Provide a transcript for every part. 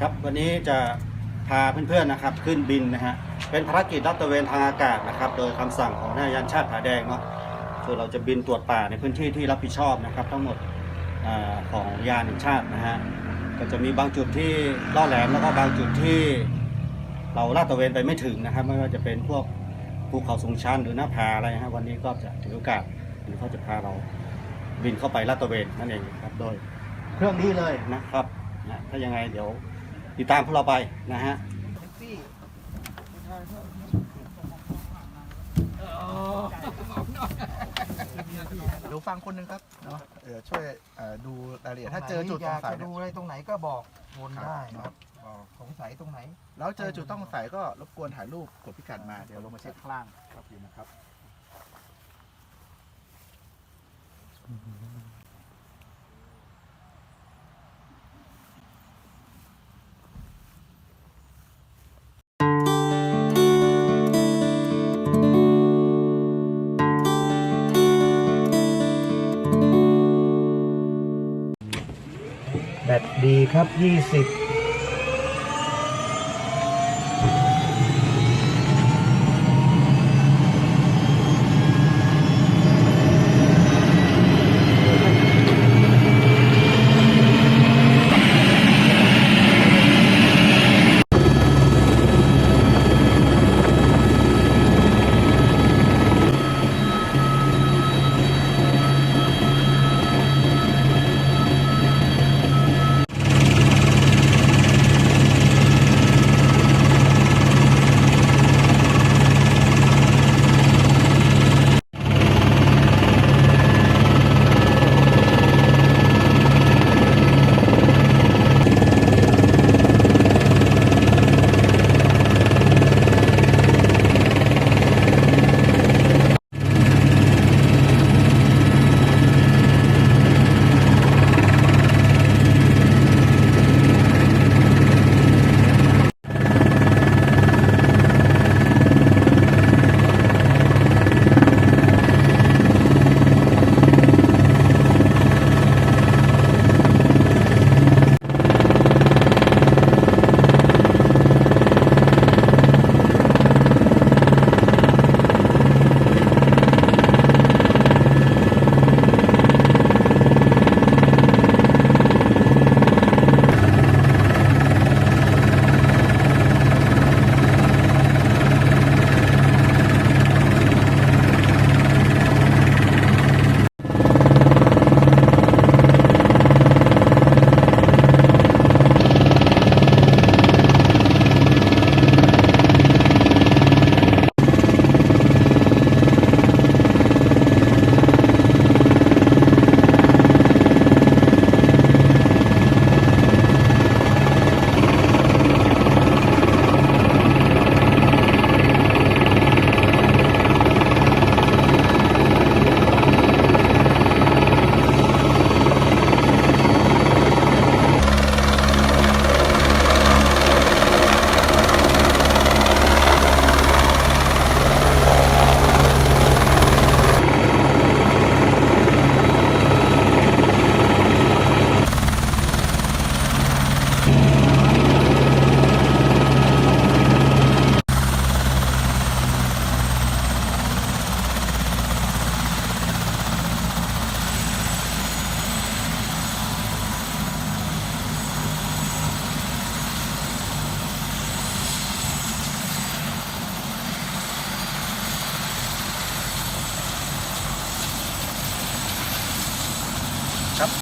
ครับวันนี้จะพาเพื่อนๆนะครับขึ้นบินนะฮะเป็นภารกิจรัตระเวนทางอากาศนะครับโดยคำสั่งของนายยันชาติผาแดงเนาะคือเราจะบินตรวจป่าในพื้นที่ที่รับผิดชอบนะครับ ทั้งหมดอของยานแห่งชาตินะฮะก็จะมีบางจุดที่ล่อแหลมแล้วก็บางจุดที่เราลาดตระเวนไปไม่ถึงนะครับ ไม่ว่าจะเป็นพวกภูเขาสูงชันหรือหน้าผาอะไรฮะวันนี้ก็จะถือโอกาสหรือเขาจะพาเราบินเข้าไปลาดตระเวนนั่นเองครับโดยเครื่องนี้เลยนะครับนะถ้ายังไงเดี๋ยว ติดตามพวกเราไปนะฮะเดี๋ยวฟังคนหนึงครับเนาะเดี๋ยวช่วยเอ่อดูรายละเอียดถ้าเจอจุดอสยางกสัยจะเนี่ดูยอะไรตรงไหนก็บอกวนครับได้นะครับบอกสงสัยตรงไหน แล้วเจอจุดต้องสงสัยก็รบกวนถ่ายรูปกดพิกัดมาเดี๋ยวลงมาเช็คข้างล่างครับอยู่นะครับ ครับ 20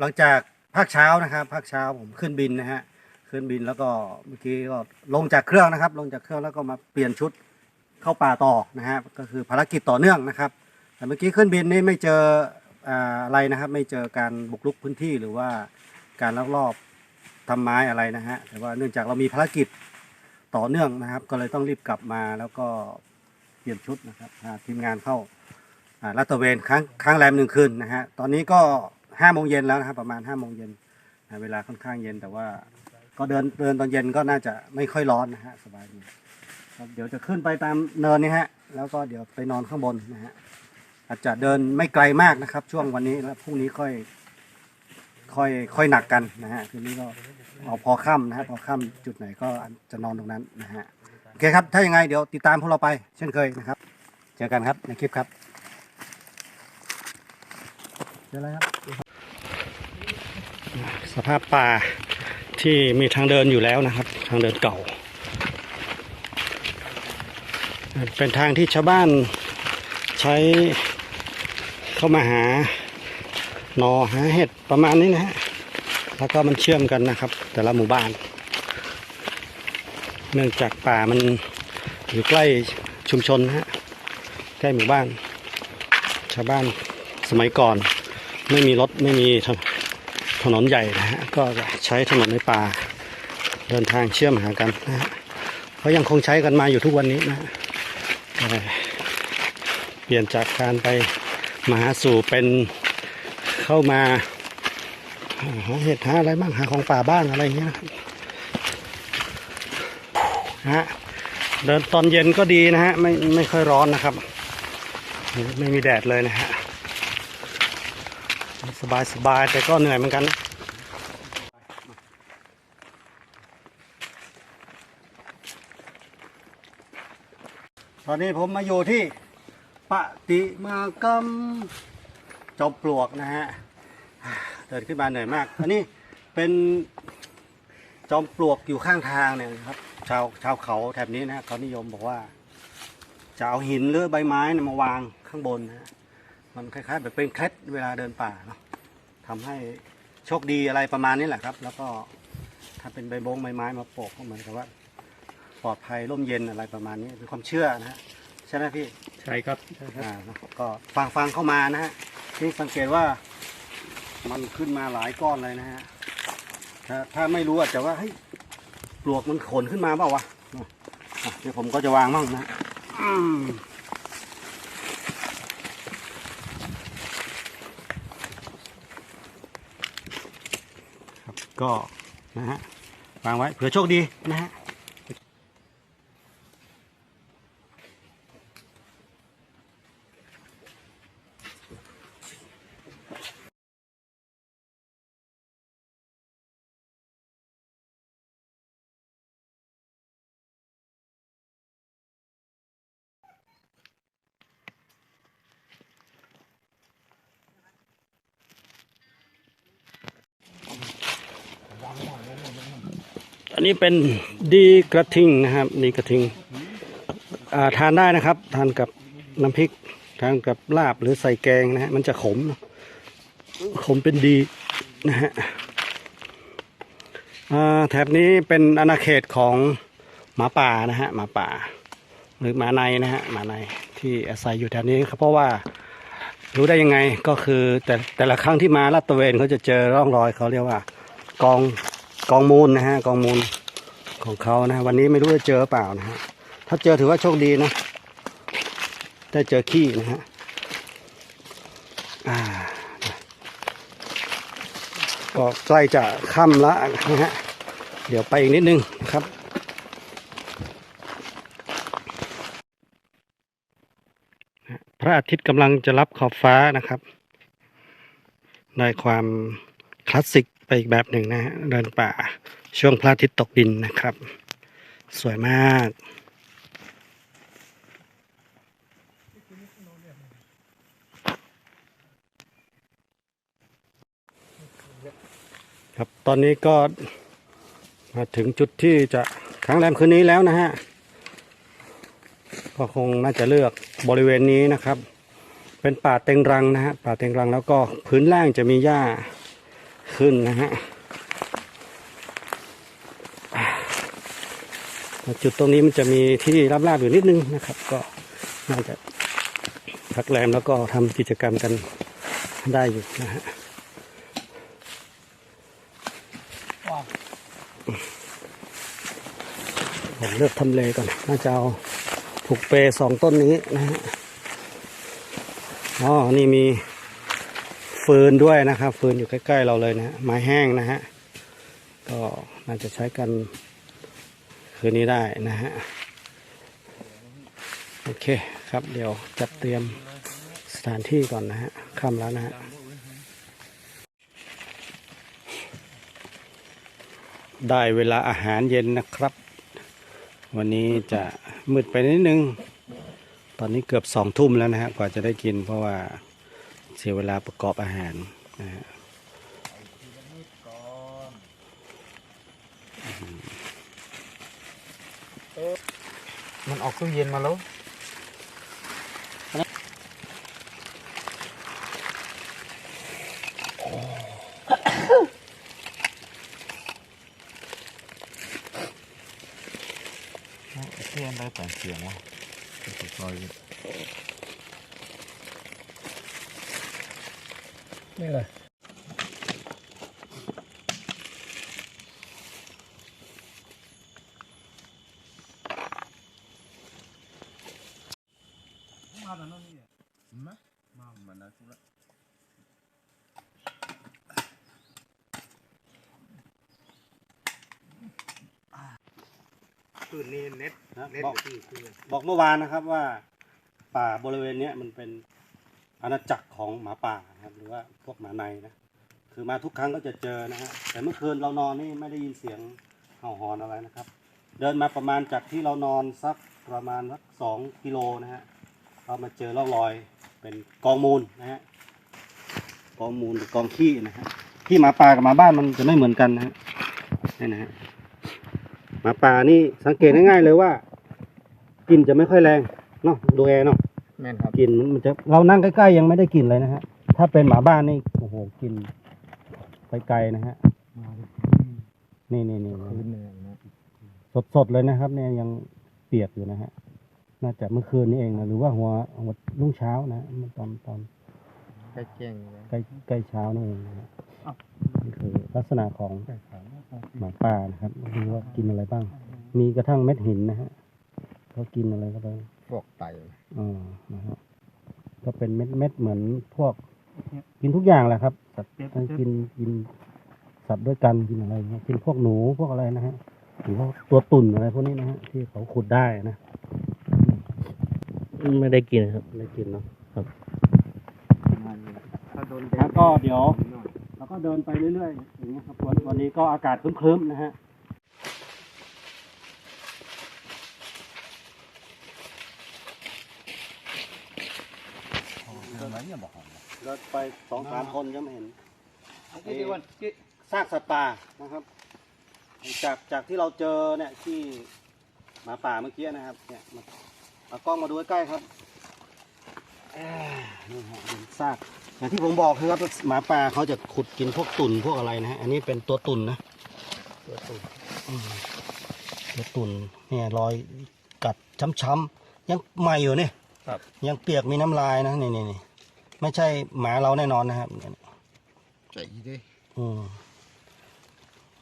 หลังจากภาคเช้านะครับภาคเช้าผมขึ้นบินนะฮะขึ้นบินแล้วก็เมื่อกี้ก็ลงจากเครื่องนะครับ ลงจากเครื่องแล้วก็มาเปลี่ยนชุดเข้าป่าต่อนะฮะก็คือภารกิจต่อเนื่องนะครับ แต่เมื่อกี้ขึ้นบินนี่ไม่เจออะไรนะครับ ไม่เจอการบุกรุกพื้นที่หรือว่าการลักลอบทำไม้อะไรนะฮะแต่ว่าเนื่องจากเรามีภารกิจต่อเนื่องนะครับ ก็เลยต้องรีบกลับมาแล้วก็เปลี่ยนชุดนะครับทีมงานเข้าอ่าลาดตระเวนค้งค้างแรมหนึ่งคืนนะฮะตอนนี้ก็ ห้าโมงเย็นแล้วนะครับ ประมาณห้าโมงเย็นอ่าเวลาค่อนข้างเย็นแต่ว่า ก็เดินเดินตอนเย็นก็น่าจะไม่ค่อยร้อนนะฮะสบายดีครับเดี๋ยวจะขึ้นไปตามเนินนี้ฮะ แล้วก็เดี๋ยวไปนอนข้างบนนะฮะอาจจะเดินไม่ไกลมากนะครับ ช่วงวันนี้แล้วพรุ่งนี้ค่อย ค่อยค่อยหนักกันนะฮะคืนนี้ก็เอาพอค่ำนะฮะพอค่ำจุดไหนก็จะนอนตรงนั้นนะฮะโอเคครับ ถ้ายังไงเดี๋ยวติดตามพวกเราไป เช่นเคยนะครับ เจอกันครับในคลิปครับเจออะไรครับ สภาพป่าที่มีทางเดินอยู่แล้วนะครับ ทางเดินเก่า เป็นทางที่ชาวบ้านใช้เข้ามาหาหนอหาเห็ดประมาณนี้นะฮะแล้วก็มันเชื่อมกันนะครับ แต่ละหมู่บ้าน เนื่องจากป่ามันอยู่ใกล้ชุมชนฮะใกล้หมู่บ้าน ชาวบ้านสมัยก่อน ไม่มีรถไม่มี ถนนใหญ่นะฮะก็ใช้ถนนในป่า เดินทางเชื่อมหากันนะฮะเขายังคงใช้กันมาอยู่ทุกวันนี้นะเปลี่ยนจากการไปมาหาสู่เป็นเข้ามาหาเห็ดหาอะไรบ้างหาของป่าบ้างอะไรอย่างเงี้ยนะฮะเดินตอนเย็นก็ดีนะฮะไม่ไม่ค่อยร้อนนะครับ ไม่มีแดดเลยนะฮะ สบายสบายแต่ก็เหนื่อยเหมือนกันนะตอนนี้ผมมาอยู่ที่ปฏิมากรรมจอมปลวกนะฮะเดินขึ้นมาเหนื่อยมาก อันนี้เป็นจอมปลวกอยู่ข้างทางเนี่ยครับ ชาวชาวเขาแถบนี้นะเขานิยมบอกว่าจะเอาหินหรือใบไม้มาวางข้างบนนะ มันคล้ายๆแบบเป็นเคล็ดเวลาเดินป่าเนาะทำให้โชคดีอะไรประมาณนี้แหละครับ แล้วก็ถ้าเป็นใบบงใบไม้มาโปะก็เหมือนกับว่า ปลอดภัยร่มเย็นอะไรประมาณนี้เป็นความเชื่อนะฮะใช่ไหมพี่ใช่ครับอ่าเนอะก็ฟังฟังเข้ามานะฮะนี่สังเกตว่ามันขึ้นมาหลายก้อนเลยนะฮะถ้าถ้าไม่รู้อาจจะว่าเฮ้ยปลวกมันขนขึ้นมาเปล่าวะอะเดี๋ยวผมก็จะวางมั่งนะอืม ครับ ก็นะฮะวางไว้เผื่อโชคดีนะฮะ อันนี้เป็นดีกระทิงนะครับดีกระทิงทานได้นะครับ ทานกับน้ำพริก ทานกับลาบหรือใส่แกงนะฮะมันจะขม ขมเป็นดีนะฮะแถบนี้เป็นอาณาเขตของหมาป่านะฮะหมาป่า หรือหมาในนะฮะหมาในที่อาศัยอยู่แถบนี้ครับเพราะว่ารู้ได้ยังไงก็คือแต่แต่ละครั้งที่มาลาดตระเวนเขาจะเจอร่องรอยเขาเรียกว่ากอง กองมูลนะฮะกองมูลของเขานะวันนี้ไม่รู้จะเจอเปล่านะฮะถ้าเจอถือว่าโชคดีนะได้เจอขี้นะฮะอ่าก็ใกล้จะค่ำละนะฮะเดี๋ยวไปอีกนิดนึงนะครับพระอาทิตย์กำลังจะรับขอบฟ้านะครับได้ความคลาสสิก ไปอีกแบบหนึ่งนะฮะเดินป่าช่วงพระอาทิตย์ตกดินนะครับ สวยมากครับตอนนี้ก็มาถึงจุดที่จะค้างแรมคืนนี้แล้วนะฮะก็คงน่าจะเลือกบริเวณนี้นะครับ เป็นป่าเต็งรังนะฮะป่าเต็งรังแล้วก็พื้นล่างจะมีหญ้า ขึ้นนะฮะจุดตรงนี้มันจะมีที่ราบๆอยู่นิดนึงนะครับ ก็น่าจะพักแรมแล้วก็ทำกิจกรรมกันได้อยู่นะฮะผมเลือกทำเลก่อน น่าจะเอาผูกเปย์สองต้นนี้นะฮะ อ๋อ นี่มี ฟืนด้วยนะครับ ฟืนอยู่ใกล้ๆเราเลยนะฮะไม้แห้งนะฮะก็น่าจะใช้กันคืนนี้ได้นะฮะโอเคครับเดี๋ยวจัดเตรียมสถานที่ก่อนนะฮะค่ำแล้วนะฮะได้เวลาอาหารเย็นนะครับ วันนี้จะมืดไปนิดนึง ตอนนี้เกือบสองทุ่มแล้วนะฮะกว่าจะได้กินเพราะว่า เสียเวลาประกอบอาหารนะฮะมันออกตู้เย็นมาแล้วเสียงได้แต่เสียงวะซอย นี่เลยคืนนี้เน็ตนะเน็ตบอกที่คือบอกเมื่อวานนะครับว่า ป่าบริเวณเนี้ยมันเป็น อาณาจักรของหมาป่านะครับหรือว่าพวกหมาในนะคือมาทุกครั้งก็จะเจอนะฮะแต่เมื่อคืนเรานอนนี่ไม่ได้ยินเสียงเห่าหอนอะไรนะครับ เดินมาประมาณจากที่เรานอนสักประมาณสักสองกิโลนะฮะเรามาเจอร่องรอยเป็นกองมูลนะฮะกองมูลหรือกองขี้นะฮะขี้หมาป่ากับหมาบ้านมันจะไม่เหมือนกันนะฮะนี่นะฮะหมาป่านี่สังเกตง่ายๆเลยว่ากลิ่นจะไม่ค่อยแรงเนาะดูแอเนาะ แม่นครับกลิ่นมันจะเรานั่งใกล้ๆยังไม่ได้กลิ่นเลยนะฮะ ถ้าเป็นหมาบ้านนี่โอ้โหกลิ่นไปไกลนะฮะ นี่นี่นี่คืนหนึ่งนะสดสดๆเลยนะครับ เนี่ยยังเปียกอยู่นะฮะ น่าจะเมื่อคืนนี้เองนะหรือว่าหัวหัวรุ่งเช้านะตอนตอนใกล้เจ้งเลยใกล้ใกล้เช้านี่เองนะฮะนี่คือลักษณะของหมาป่านะครับดูว่ากินอะไรบ้าง มีกระทั่งเม็ดหินนะฮะเขากินอะไรเข้าไป พวกไตอ่านะฮะก็เป็นเม็ดเม็ดๆเหมือนพวก กินทุกอย่างแหละครับสัตว์ทั้งกินกินสัตว์ด้วยกันกินอะไรเงี้ยกินพวกหนูพวกอะไรนะฮะหรือว่าตัวตุ่นอะไรพวกนี้นะฮะที่เขาขุดได้นะไม่ได้กินครับไม่ได้กินเนาะถ้าโดนแล้วก็เดี๋ยวเราก็เดินไปเรื่อยๆอย่างเงี้ยครับวันวันนี้ก็อากาศครึ้มๆนะฮะ เดินไปสองสามคนยังไม่เห็นที่ที่วันที่ซากสัตว์ป่านะครับ จากจากที่เราเจอเนี่ยที่หมาป่าเมื่อกี้นะครับ เนี่ยมาเอากล้องมาดูใกล้ๆครับอ่านี่ฮะเป็นซากอย่างที่ผมบอกคือครับหมาป่าเขาจะขุดกินพวกตุ่นพวกอะไรนะฮะอันนี้เป็นตัวตุ่นนะตัวตุ่นอืมตัวตุ่นเนี่ยรอยกัดช้ำๆยังใหม่อยู่เนี่ยครับยังเปียกมีน้ำลายนะนี่นี่นี่ ไม่ใช่หมาเราแน่นอนนะครับเนี่ยใจดิอืม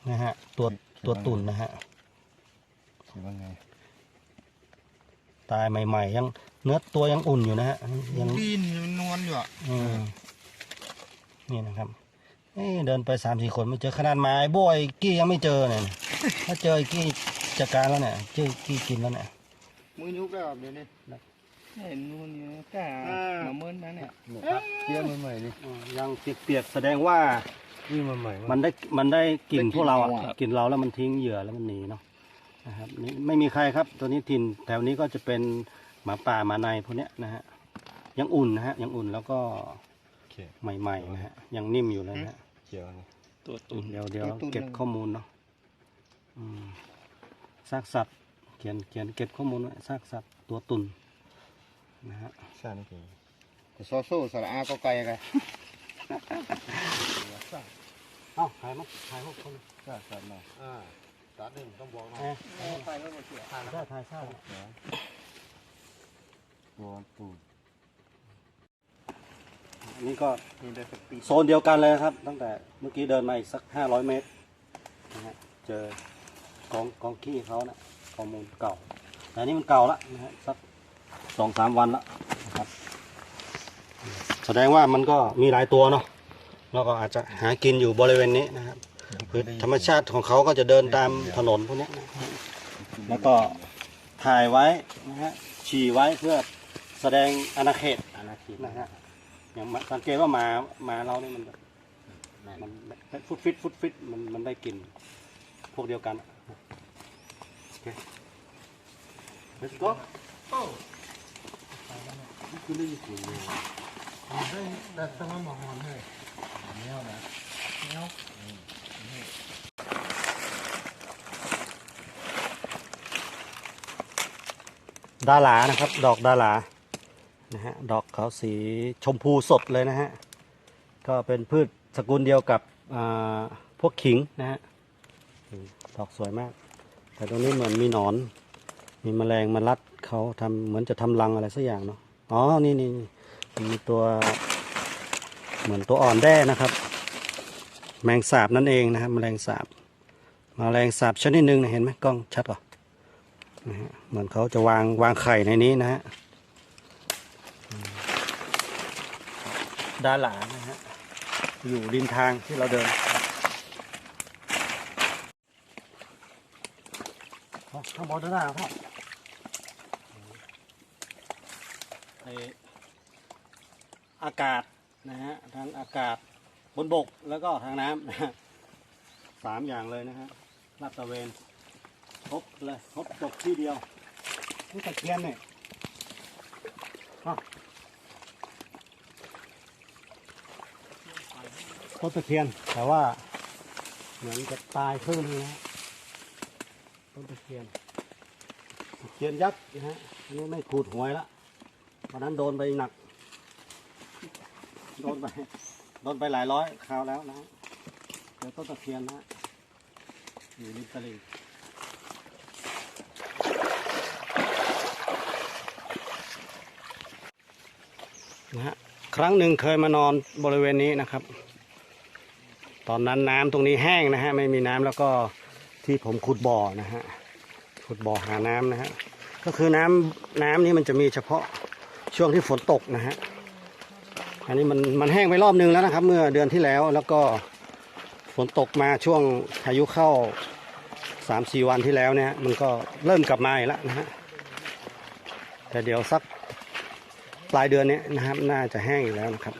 นะฮะ ตัวตัวตุ่นนะฮะคิดว่าไงตายใหม่ ๆ ยังเนื้อตัวยังอุ่นอยู่นะฮะยังดินนวลอยู่อะอืมนี่นะครับเอ้เดินไปสามสี่คนไม่เจอขนาดไม้โบยกี้ยังไม่เจอเนี่ยถ้าเจอไอ้กี้จัดการแล้วเนี่ยเจอกี้กินแล้วเนี่ยมือยุกแล้วเดี๋ยวนี้ เห็นนู่นนี่กล้ามาเมินมาเนี่ยเตี้ยมันใหม่นี่อืมยังเปียกๆแสดงว่านี่มันใหม่มันได้มันได้กลิ่นพวกเราอะได้กลิ่นเราอะกลิ่นเราแล้วมันทิ้งเหยื่อแล้วมันหนีเนาะนะครับนี่ไม่มีใครครับตัวนี้ถิ่นแถวนี้ก็จะเป็นหมาป่าหมาในพวกเนี้ยนะฮะยังอุ่นนะฮะยังอุ่นแล้วก็ใหม่ๆนะฮะยังนิ่มอยู่เลยนะฮะเขียวนี่ตัวตุ่น เดี๋ยวเดี๋ยวตัวตุ่นเก็บข้อมูลเนาะอืมซากสัตว์ เขียนเขียนเก็บข้อมูลไว้ซากสัตว์ตัวตุ่น นะฮะใช่นี่คือโซโซ่สระอาก็ไกลกันเอ้าถ่ายมั้ยถ่ายพวกคนใช่ใช่มาอ่าตัดหนึ่งต้องบอกนะเอ๊ะไปแล้วมาเสียถ่ายได้ถ่ายใช่ตัวตูดอันนี้ก็นี่ได้สักปีโซนเดียวกันเลยนะครับ ตั้งแต่เมื่อกี้เดินมาอีกสักห้าร้อยเมตรนะฮะเจอกองกองขี้เขานะข้อมูลเก่าแต่อันนี้มันเก่าละนะฮะสัก สองสามวันและนะครับแสดงว่ามันก็มีหลายตัวเนาะแล้วก็อาจจะหากินอยู่บริเวณนี้นะครับคือธรรมชาติของเขาก็จะเดินตามถนนพวกเนี้ยนะแล้วก็ถ่ายไว้นะฮะฉี่ไว้เพื่อแสดงอาณาเขตอาณาเขตนะฮะอย่างมาสังเกตว่าหมาหมาเราเนี่ยมันแบบมันฟุตฟิตฟุตฟิตมันมันได้กลิ่นพวกเดียวกันโอเค let's go คื อเรื่องจริงเลยแต่สมองมันให้เนี้ยนะเนี้ยดาหลานะครับ ดอกดาหลานะฮะดอกเขาสีชมพูสดเลยนะฮะก็เป็นพืชสกุลเดียวกับพวกขิงนะฮะดอกสวยมาก แต่ตรงนี้เหมือนมีหนอน มีแมลงมารัดเขาทำเหมือนจะทำรังอะไรสักอย่างเนาะ อ๋อ นี่นี่มีตัว เหมือนตัวอ่อนแด้นะครับ แมงสาบนั่นเองนะครับแมลงสาบแมลงสาบชนิดหนึ่งนะเห็นไหมกล้องชัดป่ะนะฮะเหมือนเขาจะวางวางไข่ในนี้นะฮะด้านหลังนะฮะอยู่ริมทางที่เราเดินข้างบนด้านหน้าพ่อ ไออากาศนะฮะทางอากาศบนบกแล้วก็ทางน้ำนะฮะสามอย่างเลยนะฮะลาดตะเวนครบเลยครบจบที่เดียวนี่ตะเคียนเนี่ยต้นตะเคียนแต่ว่าเหมือนจะตายครึ่งนึงนะต้นตะเคียนตะเคียนยักษ์นะฮะอันนี้ไม่ขูดหวยละ วันนั้นโดนไปหนัก โดนไป โดนไปหลายร้อยคราวแล้วนะเดี๋ยวต้นตะเคียนนะฮะอยู่ริมตลิ่งนะฮะครั้งหนึ่งเคยมานอนบริเวณนี้นะครับ ตอนนั้นน้ำตรงนี้แห้งนะฮะไม่มีน้ำแล้วก็ที่ผมขุดบ่อนะฮะขุดบ่อหาน้ำนะฮะก็คือน้ำน้ำนี้มันจะมีเฉพาะ ช่วงที่ฝนตกนะฮะอันนี้มันมันแห้งไปรอบนึงแล้วนะครับ เมื่อเดือนที่แล้วแล้วก็ฝนตกมาช่วงพายุเข้าสามสี่วันที่แล้วเนี่ยมันก็เริ่มกลับมาอีกแล้วนะฮะแต่เดี๋ยวสักปลายเดือนนี้นะครับ น่าจะแห้งอีกแล้วนะครับ